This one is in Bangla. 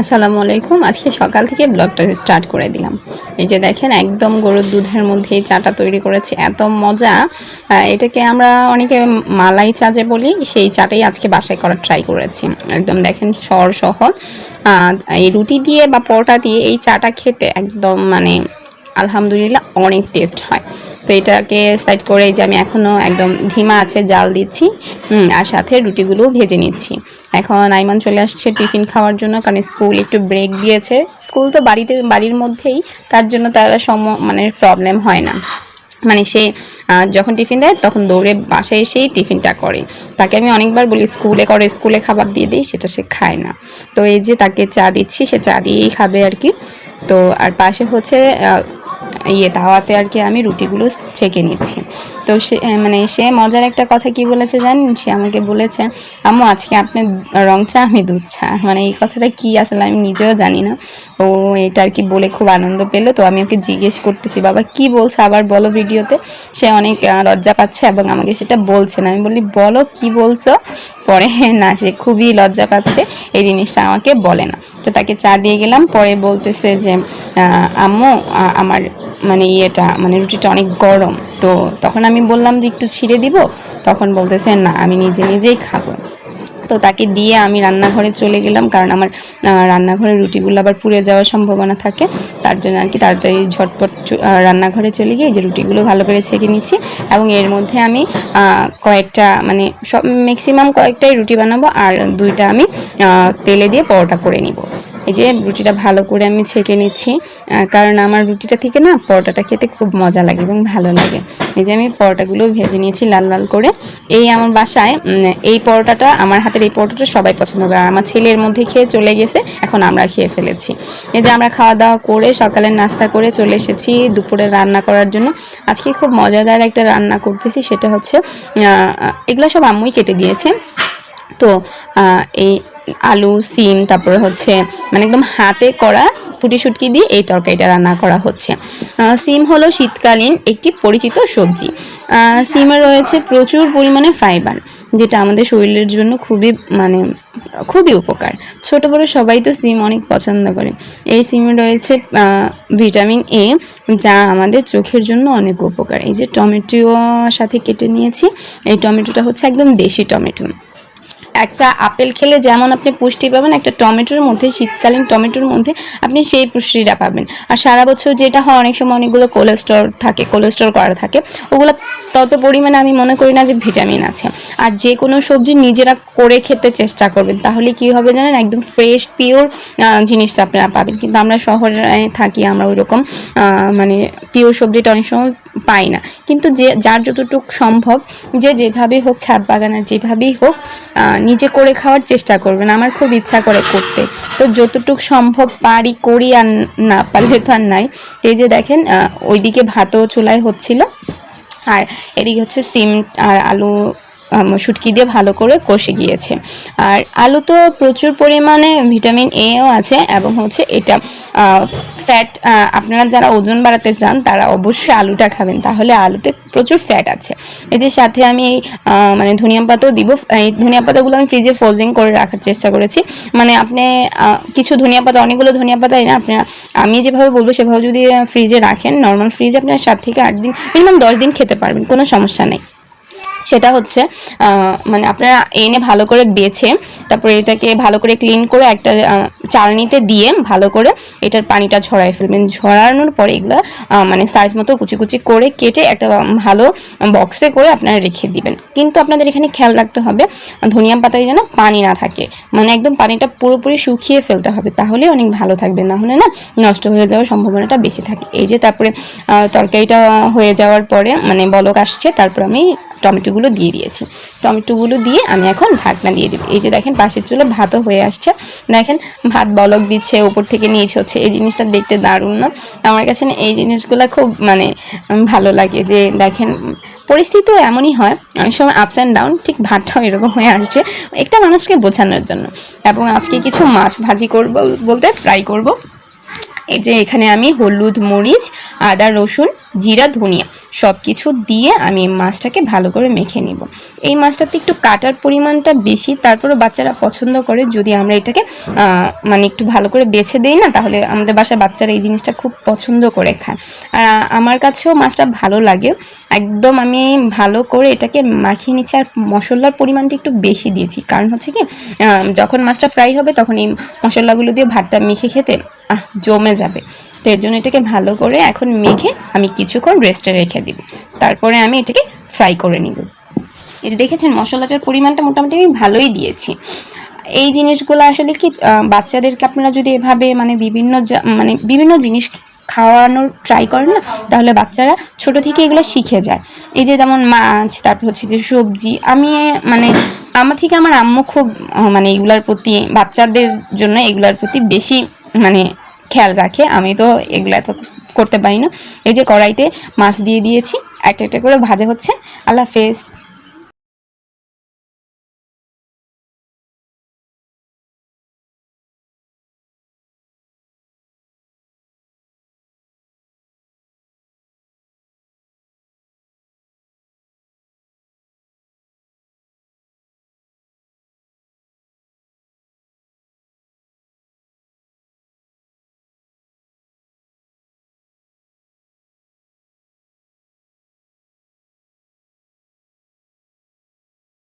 আসসালামু আলাইকুম। আজকে সকাল থেকে ব্লগটা স্টার্ট করে দিলাম। এই যে দেখেন, একদম গরুর দুধের মধ্যে চাটা তৈরি করেছে। এত মজা। এটাকে আমরা অনেকে মালাই চা যে বলি, সেই চাটাই আজকে বাসায় করার ট্রাই করেছি। একদম দেখেন সর সহ এই রুটি দিয়ে বা পরোটা দিয়ে এই চাটা খেতে একদম মানে আলহামদুলিল্লাহ অনেক টেস্ট হয়। তো এটাকে সাইড করে যে আমি এখনও একদম ধিমা আছে, জাল দিচ্ছি আর সাথে রুটিগুলোও ভেজে নিচ্ছি। এখন আইমান চলে আসছে টিফিন খাওয়ার জন্য, কারণ স্কুল একটু ব্রেক দিয়েছে। স্কুল তো বাড়িতে, বাড়ির মধ্যেই, তার জন্য তারা সম মানে প্রবলেম হয় না। মানে সে যখন টিফিন দেয়, তখন দৌড়ে বাসায় এসেই টিফিনটা করে। তাকে আমি অনেকবার বলি, স্কুলে করে, স্কুলে খাবার দিয়ে দিই, সেটা সে খায় না। তো এই যে তাকে চা দিচ্ছি, সে চা দিয়েই খাবে আর কি। তো আর পাশে হচ্ছে ইয়ে তাওয়াতে আর কি আমি রুটিগুলো ছেঁকে নিচ্ছি। তো সে মানে সে মজার একটা কথা কি বলেছে জানেন? সে আমাকে বলেছে, আম্মু, আজকে আপনি রং চা, আমি দুধ চা। মানে এই কথাটা কি আসলে আমি নিজেও জানি না। ও এটা আর কি বলে খুব আনন্দ পেল। তো আমি ওকে জিজ্ঞেস করতেছি, বাবা, কি বলছো? আবার বলো ভিডিওতে। সে অনেক লজ্জা পাচ্ছে এবং আমাকে সেটা বলছে না। আমি বলি, বলো, কি বলছো? পরে না, সে খুবই লজ্জা পাচ্ছে। এই জিনিসটা আমাকে বলে না। তো তাকে চা দিয়ে গেলাম। পরে বলতেছে যে আম্মু আমার মানে ইয়েটা মানে রুটিটা অনেক গরম। তো তখন আমি বললাম যে, একটু ছিঁড়ে দিব? তখন বলতেছে, না, আমি নিজে নিজেই খাব। তো তাকে দিয়ে আমি রান্নাঘরে চলে গেলাম, কারণ আমার রান্নাঘরে রুটিগুলো আবার পুড়ে যাওয়ার সম্ভাবনা থাকে। তার জন্য আর কি তাড়াতাড়ি ঝটপট রান্নাঘরে চলে গিয়ে যে রুটিগুলো ভালো করে ছেঁকে নিচ্ছি এবং এর মধ্যে আমি কয়েকটা মানে সব ম্যাক্সিমাম কয়েকটাই রুটি বানাবো আর দুইটা আমি তেলে দিয়ে পরোটা করে নিব। এই যে রুটিটা ভালো করে আমি ছেঁকে নিচ্ছি কারণ আমার রুটিটা থেকে না পরোটাটা খেতে খুব মজা লাগে এবং ভালো লাগে। এই যে আমি পরোটাগুলো ভেজে নিয়েছি লাল লাল করে। এই আমার বাসায় এই পরোটাটা, আমার হাতের এই পরোটাটা সবাই পছন্দ করে। আমার ছেলের মধ্যে খেয়ে চলে গেছে, এখন আমরা খেয়ে ফেলেছি। এই যে আমরা খাওয়া দাওয়া করে সকালের নাস্তা করে চলে এসেছি দুপুরে রান্না করার জন্য। আজকে খুব মজাদার একটা রান্না করতেছি, সেটা হচ্ছে এগুলো সব আম্মুই কেটে দিয়েছে। তো এই আলু, সিম, তারপরে হচ্ছে মানে একদম হাতে করা ফুটি শুটকি দিয়ে এই তরকারিটা রান্না করা হচ্ছে। সিম হলো শীতকালীন একটি পরিচিত সবজি। সিমে রয়েছে প্রচুর পরিমাণে ফাইবার, যেটা আমাদের শরীরের জন্য খুবই মানে খুবই উপকার। ছোট বড় সবাই তো সিম অনেক পছন্দ করে। এই সিমে রয়েছে ভিটামিন এ, যা আমাদের চোখের জন্য অনেক উপকার। এই যে টমেটো সাথে কেটে নিয়েছি, এই টমেটোটা হচ্ছে একদম দেশি টমেটো। একটা আপেল খেলে যেমন আপনি পুষ্টি পাবেন, একটা টমেটোর মধ্যে, শীতকালীন টমেটোর মধ্যে আপনি সেই পুষ্টিটা পাবেন। আর সারা বছর যেটা হয়, অনেক সময় অনেকগুলো কোলেস্ট্রল থাকে কোলেস্ট্রল করা থাকে, ওগুলো তত পরিমাণে আমি মনে করি না যে ভিটামিন আছে। আর যে কোনো সবজি নিজেরা করে খেতে চেষ্টা করবেন, তাহলে কি হবে জানেন? একদম ফ্রেশ পিওর জিনিসটা আপনারা পাবেন। কিন্তু আমরা শহরে থাকি, আমরা ওই রকম মানে পিওর সবজিটা অনেক সময় পাই না। কিন্তু যে, যার যতটুকু সম্ভব, যে যেভাবেই হোক, ছাদ বাগানের যেভাবেই হোক নিজে করে খাওয়ার চেষ্টা করবেন। আমার খুব ইচ্ছা করে করতে। তো যতটুকু সম্ভব পারি, করি আর না পারলে তো আর নাই। এই যে দেখেন ওইদিকে ভাতও চুলায় হচ্ছিল। আর এদিকে হচ্ছে সিম আর আলু শুটকি দিয়ে ভালো করে কষে গিয়েছে। আর আলু তো প্রচুর পরিমাণে ভিটামিন এও আছে এবং হচ্ছে এটা ফ্যাট আপনারা যারা ওজন বাড়াতে চান, তারা অবশ্যই আলুটা খাবেন। তাহলে আলুতে প্রচুর ফ্যাট আছে। এই যে সাথে আমি এই মানে ধনিয়া পাতাও দিব। এই ধনিয়া পাতাগুলো আমি ফ্রিজে ফ্রোজিং করে রাখার চেষ্টা করেছি। মানে আপনি কিছু ধনিয়া পাতা, অনেকগুলো ধনিয়া পাতা না, আপনারা, আমি যেভাবে বলব, সেভাবে যদি ফ্রিজে রাখেন নর্মাল ফ্রিজে আপনার সাত থেকে আট দিন মিনিমাম দশ দিন খেতে পারবেন, কোনো সমস্যা নেই। সেটা হচ্ছে মানে আপনারা এনে ভালো করে বেছে, তারপরে এটাকে ভালো করে ক্লিন করে একটা চালনিতে দিয়ে ভালো করে এটার পানিটা ঝরাই ফেলবেন। ঝরানোর পরে এগুলো মানে সাইজ মতো কুচি কুচি করে কেটে একটা ভালো বক্সে করে আপনারা রেখে দিবেন। কিন্তু আপনাদের এখানে খেয়াল রাখতে হবে, ধনিয়া পাতায় যেন পানি না থাকে। মানে একদম পানিটা পুরোপুরি শুকিয়ে ফেলতে হবে, তাহলে অনেক ভালো থাকবে। না হলে না নষ্ট হয়ে যাওয়ার সম্ভাবনাটা বেশি থাকে। এই যে তারপরে তরকারিটা হয়ে যাওয়ার পরে মানে বলক আসছে, তারপর আমি টমেটোগুলো দিয়ে দিয়েছি। টমেটোগুলো দিয়ে আমি এখন ঢাকনা দিয়ে দিব। এই যে দেখেন, পাশের চুলে ভাতও হয়ে আসছে। দেখেন, ভাত বলক দিচ্ছে, ওপর থেকে নিচ হচ্ছে। এই জিনিসটা দেখতে দারুণ, না? আমার কাছে না এই জিনিসগুলো খুব মানে ভালো লাগে যে দেখেন পরিস্থিতিও এমনই হয়, অনেক সময় আপস অ্যান্ড ডাউন ঠিক ভাতটাও এরকম হয়ে আসছে। একটা মানুষকে বোঝানোর জন্য। এবং আজকে কিছু মাছ ভাজি করব বলতে ফ্রাই করব। এই যে এখানে আমি হলুদ, মরিচ, আদা, রসুন, জিরা, ধনিয়া সব কিছু দিয়ে আমি মাছটাকে ভালো করে মেখে নিব। এই মাছটাতে একটু কাটার পরিমাণটা বেশি তারপরে বাচ্চারা পছন্দ করে। যদি আমরা এটাকে মানে একটু ভালো করে বেছে দেই না, তাহলে আমাদের বাসায় বাচ্চারা এই জিনিসটা খুব পছন্দ করে খায়। আর আমার কাছেও মাছটা ভালো লাগে। একদম আমি ভালো করে এটাকে মাখিয়ে নিচ্ছি আর মশলার পরিমাণটা একটু বেশি দিয়েছি। কারণ হচ্ছে কি যখন মাছটা ফ্রাই হবে তখন এই মশলাগুলো দিয়ে ভাতটা মেখে খেতে জমে যাবে। তো এর জন্য এটাকে ভালো করে এখন মেখে আমি কিছুক্ষণ রেস্টে রেখে দিব। তারপরে আমি এটাকে ফ্রাই করে নিব। এই যে দেখেছেন, মশলাটার পরিমাণটা মোটামুটি আমি ভালোই দিয়েছি। এই জিনিসগুলো আসলে কি বাচ্চাদেরকে আপনারা যদি এভাবে মানে বিভিন্ন মানে বিভিন্ন জিনিস খাওয়ানোর ট্রাই করেন না, তাহলে বাচ্চারা ছোট থেকে এগুলো শিখে যায়। এই যে যেমন মাছ, তারপর হচ্ছে যে সবজি, আমি মানে আমার থেকে আমার আম্মু খুব মানে এগুলার প্রতি বাচ্চাদের জন্য এগুলার প্রতি বেশি মানে খেয়াল রাখে। আমি তো এগুলো এত করতে পারি না। এই যে কড়াইতে মাছ দিয়ে দিয়েছি, একটা একটা করে ভাজা হচ্ছে। আল্লাহ হাফেজ।